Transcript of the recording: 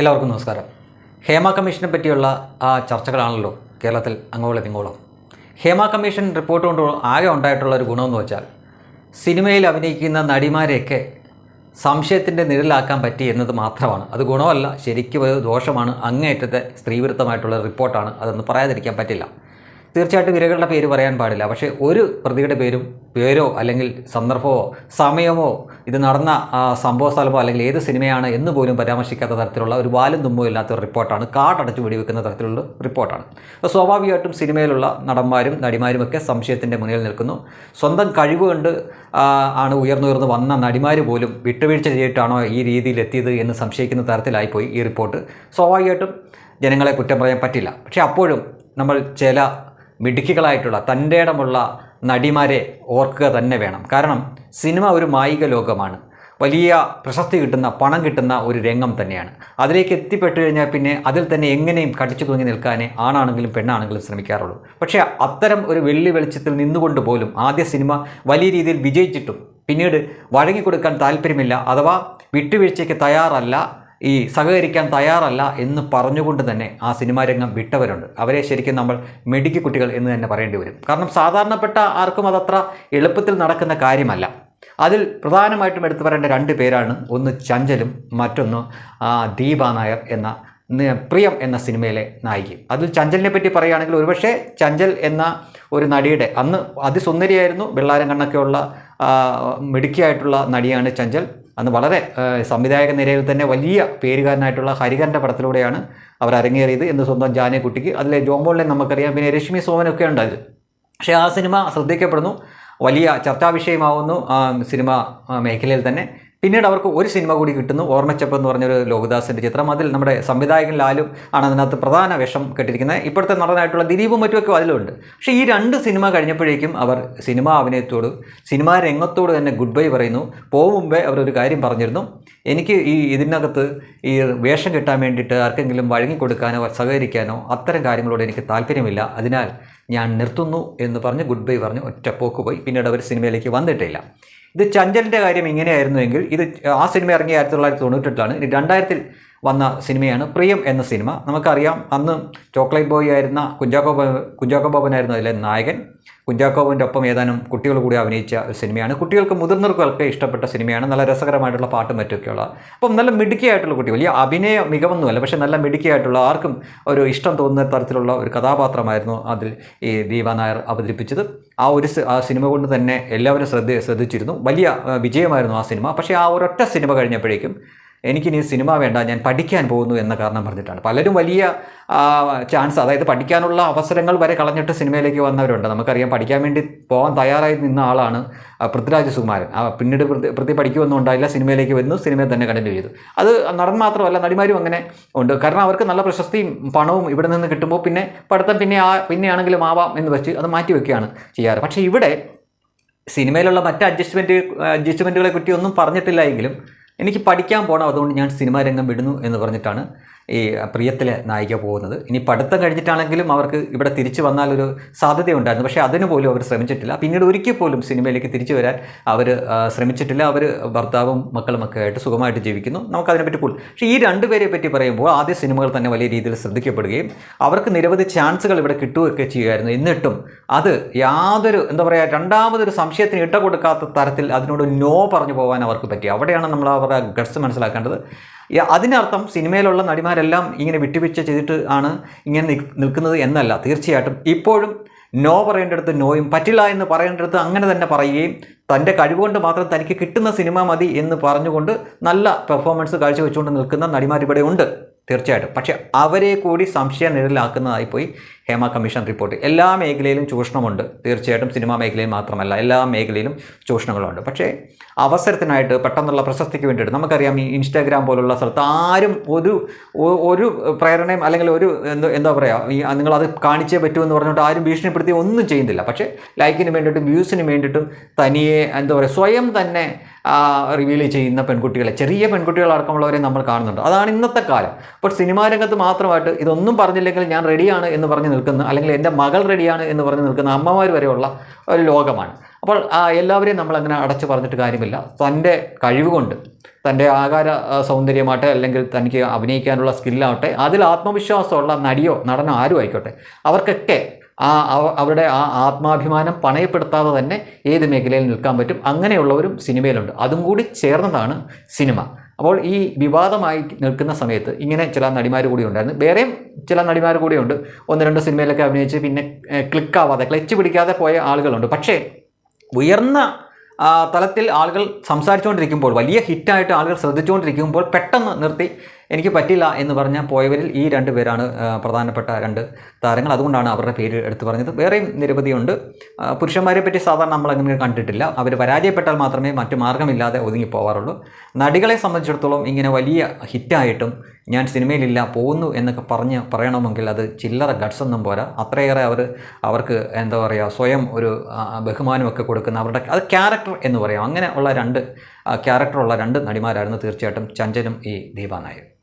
എല്ലാവർക്കും നമസ്കാരം. ഹേമ കമ്മീഷനെ പറ്റിയുള്ള ആ ചർച്ചകളാണല്ലോ കേരളത്തിൽ അങ്ങോളം ഇങ്ങോളം. ഹേമ കമ്മീഷൻ റിപ്പോർട്ട് കൊണ്ട് ആകെ ഉണ്ടായിട്ടുള്ള ഒരു ഗുണമെന്ന് വെച്ചാൽ സിനിമയിൽ അഭിനയിക്കുന്ന നടിമാരെയൊക്കെ സംശയത്തിന്റെ നിഴലാക്കാൻ പറ്റി എന്നത് മാത്രമാണ്. അത് ഗുണമല്ല ശരിക്കും ഒരു ദോഷമാണ് അങ്ങേയറ്റത്തെ സ്ത്രീവിരുദ്ധമായിട്ടുള്ള റിപ്പോർട്ടാണ്. അതൊന്നും പറയാതിരിക്കാൻ പറ്റില്ല. തീർച്ചയായിട്ടും ഇരകളുടെ പേര് പറയാൻ പാടില്ല. പക്ഷേ ഒരു പ്രതിയുടെ പേരും പേരോ അല്ലെങ്കിൽ സന്ദർഭമോ സമയമോ ഇത് നടന്ന സംഭവ സ്ഥലമോ അല്ലെങ്കിൽ ഏത് സിനിമയാണ് എന്ന് പോലും പരാമർശിക്കാത്ത തരത്തിലുള്ള ഒരു വാലും തുമ്പോ ഇല്ലാത്ത ഒരു റിപ്പോർട്ടാണ്. കാടടച്ച് വെടിവെക്കുന്ന തരത്തിലുള്ള റിപ്പോർട്ടാണ്. അപ്പോൾ സ്വാഭാവികമായിട്ടും സിനിമയിലുള്ള നടന്മാരും നടിമാരും ഒക്കെ സംശയത്തിന്റെ മുന്നിൽ നിൽക്കുന്നു. സ്വന്തം കഴിവ് കൊണ്ട് ആണ് ഉയർന്നുയർന്ന് വന്ന നടിമാർ പോലും വിട്ടുവീഴ്ച ചെയ്തിട്ടാണോ ഈ രീതിയിൽ എത്തിയത് എന്ന് സംശയിക്കുന്ന തരത്തിലായിപ്പോയി ഈ റിപ്പോർട്ട്. സ്വാഭാവികമായിട്ടും ജനങ്ങളെ കുറ്റം പറയാൻ പറ്റില്ല. പക്ഷേ അപ്പോഴും നമ്മൾ ചില മിടുക്കികളായിട്ടുള്ള തന്റെ ഇടമുള്ള നടിമാരെ ഓർക്കുക തന്നെ വേണം. കാരണം സിനിമ ഒരു മായിക ലോകമാണ്. വലിയ പ്രശസ്തി കിട്ടുന്ന പണം കിട്ടുന്ന ഒരു രംഗം തന്നെയാണ്. അതിലേക്ക് എത്തിപ്പെട്ടു കഴിഞ്ഞാൽ പിന്നെ അതിൽ തന്നെ എങ്ങനെയും കടിച്ചു തൂങ്ങി നിൽക്കാനേ ആണാണെങ്കിലും പെണ്ണാണെങ്കിലും ശ്രമിക്കാറുള്ളൂ. പക്ഷേ അത്തരം ഒരു വെള്ളി വെളിച്ചത്തിൽ നിന്നുകൊണ്ട് പോലും ആദ്യ സിനിമ വലിയ രീതിയിൽ വിജയിച്ചിട്ടും പിന്നീട് വഴങ്ങിക്കൊടുക്കാൻ താല്പര്യമില്ല അഥവാ വിട്ടുവീഴ്ചയ്ക്ക് തയ്യാറല്ല ഈ സഹകരിക്കാൻ തയ്യാറല്ല എന്ന് പറഞ്ഞുകൊണ്ട് തന്നെ ആ സിനിമാ രംഗം വിട്ടവരുണ്ട്. അവരെ ശരിക്കും നമ്മൾ മെഡിക്കൽ കുട്ടികൾ എന്ന് തന്നെ പറയേണ്ടി വരും. കാരണം സാധാരണപ്പെട്ട ആർക്കും അതത്ര എളുപ്പത്തിൽ നടക്കുന്ന കാര്യമല്ല. അതിൽ പ്രധാനമായിട്ടും എടുത്തു പറയേണ്ട രണ്ട് പേരാണ്. ഒന്ന് ചഞ്ചലും മറ്റൊന്ന് ദീപ നായർ എന്ന പ്രിയം എന്ന സിനിമയിലെ നായിക അതിൽ ചഞ്ചലിനെ പറ്റി പറയുകയാണെങ്കിൽ ഒരുപക്ഷെ ചഞ്ചൽ എന്ന ഒരു നടിയുടെ അന്ന് അതിസുന്ദരിയായിരുന്നു. വെള്ളാരം കണ്ണൊക്കെയുള്ള മിടുക്കിയായിട്ടുള്ള നടിയാണ് ചഞ്ചൽ. അന്ന് വളരെ സംവിധായക നിരയിൽ തന്നെ വലിയ പേരുകാരനായിട്ടുള്ള ഹരികരന്റെ പടത്തിലൂടെയാണ് അവർ അരങ്ങേറിയത് എന്ന് സ്വന്തം ജാനകുട്ടിക്ക് അതിലെ ജോംബോളിനെ നമുക്കറിയാം. പിന്നെ രശ്മി സോമനൊക്കെ ഉണ്ട് അതിൽ പക്ഷേ ആ സിനിമ ശ്രദ്ധിക്കപ്പെടുന്നു. വലിയ ചർച്ചാ വിഷയമാവുന്നു ആ സിനിമ മേഖലയിൽ തന്നെ. പിന്നീട് അവർക്ക് ഒരു സിനിമ കൂടി കിട്ടുന്നു. ഓർമ്മച്ചപ്പ് എന്ന് പറഞ്ഞൊരു ലോകദാസിന്റെ ചിത്രം. അതിൽ നമ്മുടെ സംവിധായകൻ ലാലും ആണ് അതിനകത്ത് പ്രധാന വേഷം കെട്ടിരിക്കുന്നത്. ഇപ്പോഴത്തെ നടനായിട്ടുള്ള ദിലീപും മറ്റുമൊക്കെ അതിലുണ്ട്. പക്ഷേ ഈ രണ്ട് സിനിമ കഴിഞ്ഞപ്പോഴേക്കും അവർ സിനിമാ അഭിനയത്തോട് സിനിമാ രംഗത്തോട് തന്നെ ഗുഡ് ബൈ പറയുന്നു. പോകും മുമ്പേ അവരൊരു കാര്യം പറഞ്ഞിരുന്നു. എനിക്ക് ഈ ഇതിനകത്ത് ഈ വേഷം കിട്ടാൻ വേണ്ടിയിട്ട് ആർക്കെങ്കിലും വഴങ്ങിക്കൊടുക്കാനോ സഹകരിക്കാനോ അത്തരം കാര്യങ്ങളോട് എനിക്ക് താല്പര്യമില്ല. അതിനാൽ ഞാൻ നിർത്തുന്നു എന്ന് പറഞ്ഞ് ഗുഡ് ബൈ പറഞ്ഞ് ഒറ്റ പോക്ക് പോയി. പിന്നീട് അവർ സിനിമയിലേക്ക് വന്നിട്ടില്ല. ഇത് ചഞ്ചലിന്റെ കാര്യം ഇങ്ങനെയായിരുന്നുവെങ്കിൽ ഇത് ആ സിനിമ ഇറങ്ങിയ ആയിരത്തി തൊള്ളായിരത്തി തൊണ്ണൂറ്റെട്ടിലാണ്. ഇനി രണ്ടായിരത്തിൽ വന്ന സിനിമയാണ് പ്രിയം എന്ന സിനിമ. നമുക്കറിയാം അന്ന് ചോക്ലേറ്റ് ബോയ് ആയിരുന്ന കുഞ്ചാക്കോ കുഞ്ചാക്കോ ബോബനായിരുന്നു അതിലെ നായകൻ. കുഞ്ചാക്കോബന്റെ ഒപ്പം ഏതാനും കുട്ടികൾ കൂടി അഭിനയിച്ച ഒരു സിനിമയാണ്. കുട്ടികൾക്ക് മുതിർന്നവർക്കൊക്കെ ഇഷ്ടപ്പെട്ട സിനിമയാണ്. നല്ല രസകരമായിട്ടുള്ള പാട്ടും മറ്റൊക്കെയുള്ള അപ്പം നല്ല മിടുക്കിയായിട്ടുള്ള കുട്ടി. വലിയ അഭിനയ മികവൊന്നുമല്ല പക്ഷേ നല്ല മിടുക്കിയായിട്ടുള്ള ആർക്കും ഒരു ഇഷ്ടം തോന്നുന്ന തരത്തിലുള്ള ഒരു കഥാപാത്രമായിരുന്നു അതിൽ ഈ ദീപ നായർ അവതരിപ്പിച്ചത്. ആ ഒരു ആ സിനിമ കൊണ്ട് തന്നെ എല്ലാവരും ശ്രദ്ധ ശ്രദ്ധിച്ചിരുന്നു. വലിയ വിജയമായിരുന്നു ആ സിനിമ. പക്ഷേ ആ ഒരൊറ്റ സിനിമ കഴിഞ്ഞപ്പോഴേക്കും എനിക്കിനി സിനിമ വേണ്ട ഞാൻ പഠിക്കാൻ പോകുന്നു എന്ന കാരണം പറഞ്ഞിട്ടാണ്. പലരും വലിയ ചാൻസ് അതായത് പഠിക്കാനുള്ള അവസരങ്ങൾ വരെ കളഞ്ഞിട്ട് സിനിമയിലേക്ക് വന്നവരുണ്ട്. നമുക്കറിയാം പഠിക്കാൻ വേണ്ടി പോകാൻ തയ്യാറായി നിന്ന ആളാണ് പൃഥ്വിരാജ് സുകുമാരൻ. പിന്നീട് പ്രതി പഠിക്കുമെന്നും ഉണ്ടായില്ല സിനിമയിലേക്ക് വന്നു സിനിമയിൽ തന്നെ കണ്ടിന്യൂ ചെയ്തു. അത് നടൻ മാത്രമല്ല നടിമാരും അങ്ങനെ ഉണ്ട്. കാരണം അവർക്ക് നല്ല പ്രശസ്തിയും പണവും ഇവിടെ നിന്ന് കിട്ടുമ്പോൾ പിന്നെ പഠിത്തം പിന്നെ ആ പിന്നെയാണെങ്കിലും ആവാം എന്ന് വെച്ച് അത് മാറ്റി വെക്കുകയാണ് ചെയ്യാറ്. പക്ഷേ ഇവിടെ സിനിമയിലുള്ള മറ്റ് അഡ്ജസ്റ്റ്മെന്റ് അഡ്ജസ്റ്റ്മെന്റുകളെ പറ്റി ഒന്നും പറഞ്ഞിട്ടില്ല എങ്കിലും എനിക്ക് പഠിക്കാൻ പോകണം അതുകൊണ്ട് ഞാൻ സിനിമാ രംഗം വിടുന്നു എന്ന് പറഞ്ഞിട്ടാണ് ഈ പ്രിയത്തിലെ നായിക പോകുന്നത്. ഇനി പഠിത്തം കഴിഞ്ഞിട്ടാണെങ്കിലും അവർക്ക് ഇവിടെ തിരിച്ചു വന്നാൽ ഒരു സാധ്യതയുണ്ടായിരുന്നു. പക്ഷേ അതിന് പോലും അവർ ശ്രമിച്ചിട്ടില്ല. പിന്നീട് ഒരിക്കൽ പോലും സിനിമയിലേക്ക് തിരിച്ചു വരാൻ അവർ ശ്രമിച്ചിട്ടില്ല. അവർ ഭർത്താവും മക്കളും ഒക്കെ ആയിട്ട് സുഖമായിട്ട് ജീവിക്കുന്നു. നമുക്കതിനെപ്പറ്റി കൂടുതൽ പക്ഷേ ഈ രണ്ടുപേരെ പറ്റി പറയുമ്പോൾ ആദ്യ സിനിമകൾ തന്നെ വലിയ രീതിയിൽ ശ്രദ്ധിക്കപ്പെടുകയും അവർക്ക് നിരവധി ചാൻസുകൾ ഇവിടെ കിട്ടുകയൊക്കെ ചെയ്യുമായിരുന്നു. എന്നിട്ടും അത് യാതൊരു എന്താ പറയുക രണ്ടാമതൊരു സംശയത്തിന് ഇട്ട കൊടുക്കാത്ത തരത്തിൽ അതിനോട് നോ പറഞ്ഞു പോകാൻ അവർക്ക് പറ്റി. അവിടെയാണ് നമ്മൾ അവരുടെ ഗഡ്സ് മനസ്സിലാക്കേണ്ടത്. അതിനർത്ഥം സിനിമയിലുള്ള നടിമാരെല്ലാം ഇങ്ങനെ വിട്ടുവീഴ്ച ചെയ്തിട്ട് ആണ് ഇങ്ങനെ നിൽക്കുന്നത് എന്നല്ല തീർച്ചയായിട്ടും. ഇപ്പോഴും നോ പറയേണ്ടടുത്ത് നോയും പറ്റില്ല എന്ന് പറയേണ്ടടുത്ത് അങ്ങനെ തന്നെ പറയുകയും തന്റെ കഴിവുകൊണ്ട് മാത്രം തനിക്ക് കിട്ടുന്ന സിനിമ മതി എന്ന് പറഞ്ഞുകൊണ്ട് നല്ല പെർഫോമൻസ് കാഴ്ചവെച്ചുകൊണ്ട് നിൽക്കുന്ന നടിമാരിവിടെ ഉണ്ട്. തീർച്ചയായിട്ടും. പക്ഷേ അവരെ കൂടി സംശയ നിഴലാക്കുന്നതായി പോയി ഹേമ കമ്മീഷൻ റിപ്പോർട്ട്. എല്ലാ മേഖലയിലും ചൂഷണമുണ്ട്. തീർച്ചയായിട്ടും സിനിമാ മേഖലയിൽ മാത്രമല്ല എല്ലാ മേഖലയിലും ചൂഷണങ്ങളുണ്ട്. പക്ഷേ അവസരത്തിനായിട്ട് പെട്ടെന്നുള്ള പ്രശസ്തിക്ക് വേണ്ടിയിട്ട് നമുക്കറിയാം ഈ ഇൻസ്റ്റാഗ്രാം പോലുള്ള സ്ഥലത്ത് ആരും ഒരു ഒരു പ്രേരണയും അല്ലെങ്കിൽ ഒരു എന്താ എന്താ പറയുക ഈ നിങ്ങളത് കാണിച്ചേ പറ്റൂ എന്ന് പറഞ്ഞിട്ട് ആരും ഭീഷണിപ്പെടുത്തി ഒന്നും ചെയ്യുന്നില്ല. പക്ഷേ ലൈക്കിന് വേണ്ടിയിട്ടും വ്യൂസിന് വേണ്ടിയിട്ടും തനിയെ എന്താ പറയുക സ്വയം തന്നെ റിവീൽ ചെയ്യുന്ന പെൺകുട്ടികളെ ചെറിയ പെൺകുട്ടികളടക്കമുള്ളവരെ നമ്മൾ കാണുന്നുണ്ട്. അതാണ് ഇന്നത്തെ കാലം. അപ്പോൾ സിനിമാ രംഗത്ത് മാത്രമായിട്ട് ഇതൊന്നും പറഞ്ഞില്ലെങ്കിൽ ഞാൻ റെഡിയാണ് എന്ന് പറഞ്ഞ് നിൽക്കുന്ന അല്ലെങ്കിൽ എന്റെ മകൾ റെഡിയാണ് എന്ന് പറഞ്ഞ് നിൽക്കുന്ന അമ്മമാർ വരെയുള്ള ഒരു ലോകമാണ്. അപ്പോൾ എല്ലാവരെയും നമ്മൾ അങ്ങനെ അടച്ചു പറഞ്ഞിട്ട് കാര്യമില്ല. തന്റെ കഴിവുകൊണ്ട് തന്റെ ആകാര സൗന്ദര്യമാട്ടെ അല്ലെങ്കിൽ തനിക്ക് അഭിനയിക്കാനുള്ള സ്കില്ലാവട്ടെ അതിൽ ആത്മവിശ്വാസമുള്ള നടിയോ നടനോ ആരും ആയിക്കോട്ടെ അവർക്കൊക്കെ ആ അവരുടെ ആ ആത്മാഭിമാനം പണയപ്പെടുത്താതെ തന്നെ ഏത് മേഖലയിൽ നിൽക്കാൻ പറ്റും അങ്ങനെയുള്ളവരും സിനിമയിലുണ്ട്. അതും കൂടി ചേർന്നതാണ് സിനിമ. അപ്പോൾ ഈ വിവാദമായി നിൽക്കുന്ന സമയത്ത് ഇങ്ങനെ ചില നടിമാർ കൂടി ഉണ്ടായിരുന്നു. വേറെയും ചില നടിമാർ കൂടിയുണ്ട് ഒന്ന് രണ്ട് സിനിമയിലൊക്കെ അഭിനയിച്ച് പിന്നെ ക്ലിക്കാവാതെ ക്ലച്ച് പിടിക്കാതെ പോയ ആളുകളുണ്ട്. പക്ഷേ ഉയർന്ന തലത്തിൽ ആളുകൾ സംസാരിച്ചുകൊണ്ടിരിക്കുമ്പോൾ വലിയ ഹിറ്റായിട്ട് ആളുകൾ ശ്രദ്ധിച്ചുകൊണ്ടിരിക്കുമ്പോൾ പെട്ടെന്ന് നിർത്തി എനിക്ക് പറ്റില്ല എന്ന് പറഞ്ഞ പോയവരിൽ ഈ രണ്ട് പേരാണ് പ്രധാനപ്പെട്ട രണ്ട് താരങ്ങൾ. അതുകൊണ്ടാണ് അവരുടെ പേര് എടുത്തു പറഞ്ഞത്. വേറെയും നിരവധിയുണ്ട്. പുരുഷന്മാരെ പറ്റി സാധാരണ നമ്മൾ അങ്ങനെ കണ്ടിട്ടില്ല. അവർ പരാജയപ്പെട്ടാൽ മാത്രമേ മറ്റു മാർഗമില്ലാതെ ഒതുങ്ങി പോവാറുള്ളൂ. നടികളെ സംബന്ധിച്ചിടത്തോളം ഇങ്ങനെ വലിയ ഹിറ്റായിട്ടും ഞാൻ സിനിമയിലില്ല പോകുന്നു എന്നൊക്കെ പറഞ്ഞ് പറയണമെങ്കിൽ അത് ചില്ലറ ഗഡ്സ് ഒന്നും പോരാ. അത്രയേറെ അവർ അവർക്ക് എന്താ പറയുക സ്വയം ഒരു ബഹുമാനമൊക്കെ കൊടുക്കുന്ന അവരുടെ അത് ക്യാരക്ടർ എന്ന് പറയാം. അങ്ങനെ ഉള്ള രണ്ട് ക്യാരക്ടറുള്ള രണ്ട് നടിമാരായിരുന്നു തീർച്ചയായിട്ടും ചഞ്ചനും ഈ ദീപ നായർ